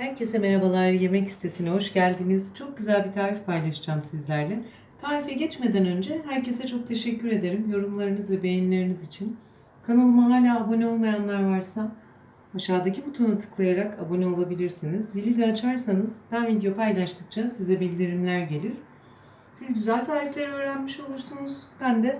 Herkese merhabalar. Yemek sitesine hoş geldiniz. Çok güzel bir tarif paylaşacağım sizlerle. Tarife geçmeden önce herkese çok teşekkür ederim. Yorumlarınız ve beğenileriniz için. Kanalıma hala abone olmayanlar varsa aşağıdaki butona tıklayarak abone olabilirsiniz. Zili de açarsanız ben video paylaştıkça size bildirimler gelir. Siz güzel tarifleri öğrenmiş olursunuz. Ben de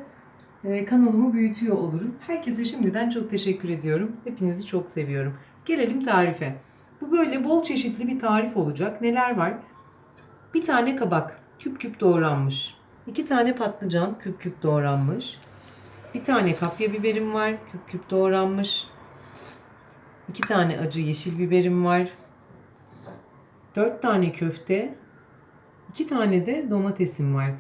e, kanalımı büyütüyor olurum. Herkese şimdiden çok teşekkür ediyorum. Hepinizi çok seviyorum. Gelelim tarife. Böyle bol çeşitli bir tarif olacak. Neler var? Bir tane kabak küp küp doğranmış. İki tane patlıcan küp küp doğranmış. Bir tane kapya biberim var küp küp doğranmış. İki tane acı yeşil biberim var. Dört tane köfte. iki tane de domatesim var.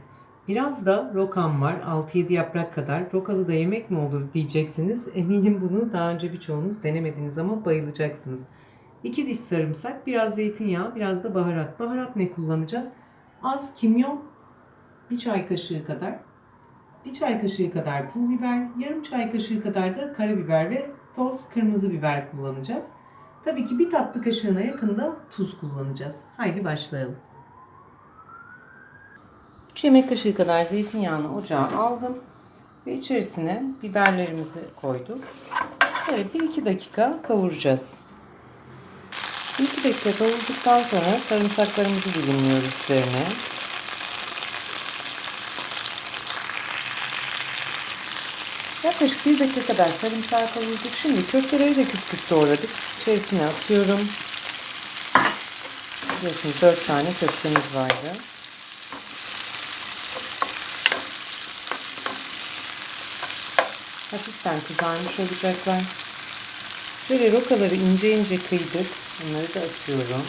Biraz da rokam var. 6-7 yaprak kadar. Rokalı da yemek mi olur diyeceksiniz. Eminim bunu daha önce birçoğunuz denemediniz ama bayılacaksınız. 2 diş sarımsak, biraz zeytinyağı, biraz da baharat. Baharat ne kullanacağız? Az kimyon, bir çay kaşığı kadar. Bir çay kaşığı kadar pul biber, yarım çay kaşığı kadar da karabiber ve toz kırmızı biber kullanacağız. Tabii ki bir tatlı kaşığına yakın da tuz kullanacağız. Haydi başlayalım. 3 yemek kaşığı kadar zeytinyağını ocağa aldım ve içerisine biberlerimizi koyduk. Böyle 1-2 dakika kavuracağız. 1-2 dakika kavurduktan sonra sarımsaklarımızı dilimliyoruz üzerine. Yaklaşık 1 dakika kadar sarımsağı kavurduk. Şimdi köfteleri de küp küp doğradık. İçerisine atıyorum. Biliyorsunuz 4 tane köftemiz vardı. Hafiften kızarmış olacaklar. Böyle rokaları ince ince kıydık. Bunları da atıyorum.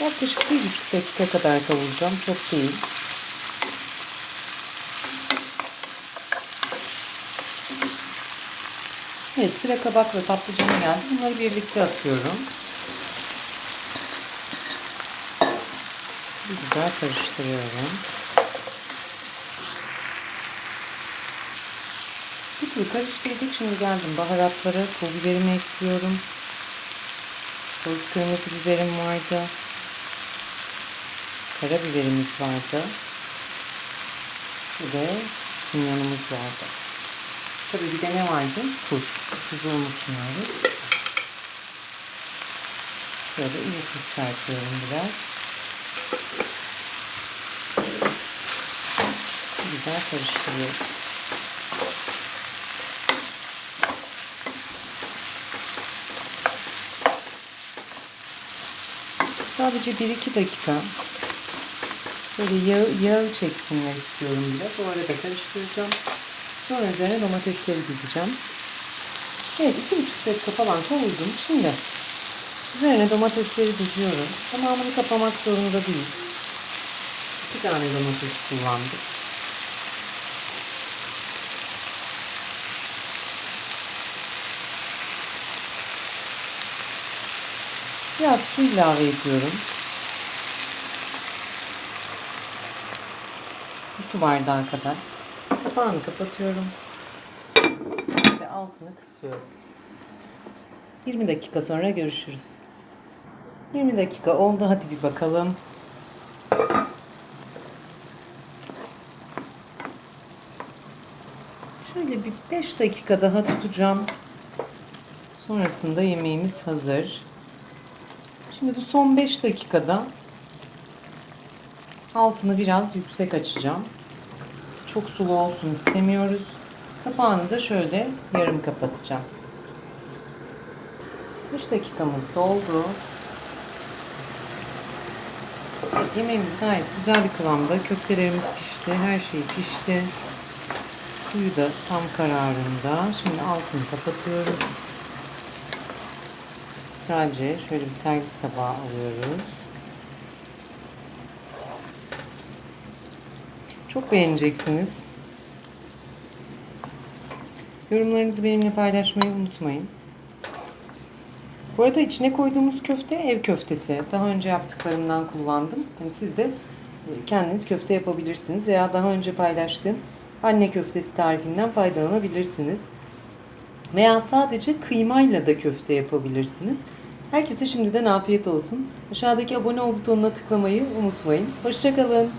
Yaklaşık bir buçuk dakika kadar kavuracağım. Çok değil. Evet sıra kabak ve patlıcana geldi. Bunları birlikte atıyorum. Güzel karıştırıyorum. Tur karıştırdık. Şimdi geldim baharatlara. Pul biberimi ekliyorum. Toz kırmızı biberim vardı. Karabiberimiz vardı. Bir de kimyonumuz vardı. Tabii bir de ne vardı? Tuz. Tuzu unutmuyoruz. Şöyle iyi tuz serpiyorum biraz. Güzel karıştırıyorum. Sadece 1-2 dakika böyle yağ, yağ çeksinler istiyorum biraz. O arada karıştıracağım. Sonra üzerine domatesleri dizeceğim. Evet 2,5 dakika falan kavurdum. Şimdi üzerine domatesleri diziyorum. Tamamını kapamak zorunda değil. İki tane domates kullandık. Biraz su ilave ediyorum. Bir su bardağı kadar. Kapağını kapatıyorum. Ve altını kısıyorum. 20 dakika sonra görüşürüz. 20 dakika oldu. Hadi bir bakalım. Şöyle bir 5 dakika daha tutacağım. Sonrasında yemeğimiz hazır. Şimdi bu son 5 dakikada altını biraz yüksek açacağım. Çok sulu olsun istemiyoruz. Kapağını da şöyle yarım kapatacağım. 5 dakikamız doldu. Yemeğimiz gayet güzel bir kıvamda. Köftelerimiz pişti. Her şey pişti. Suyu da tam kararında. Şimdi altını kapatıyoruz. Sadece şöyle bir servis tabağı alıyoruz. Çok beğeneceksiniz. Yorumlarınızı benimle paylaşmayı unutmayın. Bu arada içine koyduğumuz köfte ev köftesi. Daha önce yaptıklarımdan kullandım. Yani siz de kendiniz köfte yapabilirsiniz veya daha önce paylaştığım anne köftesi tarifinden faydalanabilirsiniz. Veya sadece kıymayla da köfte yapabilirsiniz. Herkese şimdiden afiyet olsun. Aşağıdaki abone ol butonuna tıklamayı unutmayın. Hoşçakalın.